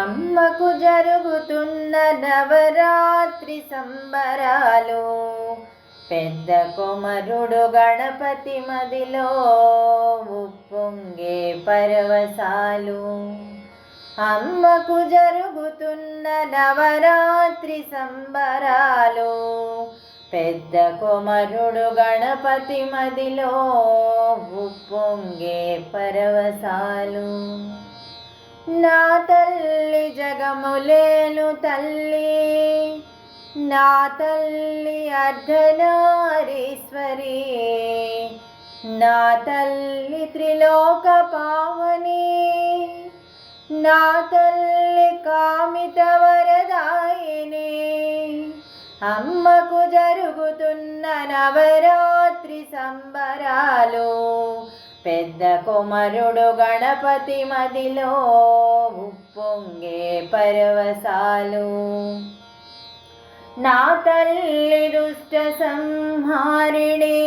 అమ్మకు జరుగుతున్న నవరాత్రి సంబరాలు పెద్ద కుమరుడు గణపతి మదిలో ఉప్పొంగే పరవశాలు. అమ్మకు జరుగుతున్న నవరాత్రి సంబరాలు పెద్ద కుమరుడు గణపతి మదిలో ఉప్పొంగే పరవశాలు. నా తల్లి జగములేను తల్లి నా తల్లి అర్ధనారీశ్వరి నా తల్లి త్రిలోక పావని నా తల్లి కామిత వరదాయిని అమ్మకు జరుగుతున్న నవరాత్రి సంబరాలు పెద్ద కొమరుడు గణపతి మదిలో ఉప్పొంగే పరవశాలు నా తల్లి దుష్ట సంహారిణి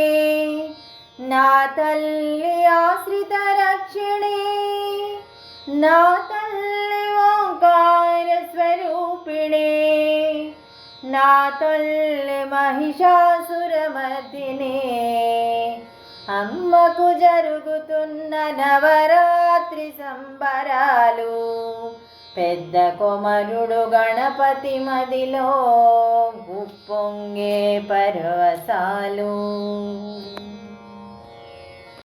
నా తల్లి ఆశ్రిత రక్షిణి నా తల్లి ఓంకార స్వరూపిణి నా తల్లి మహిషాసురమర్దిని అమ్మకు జరుగుతున్న నవరాత్రి సంబరాలు పెద్ద కొమరుడు గణపతి మదిలో ఉప్పొంగే పరవశాలు.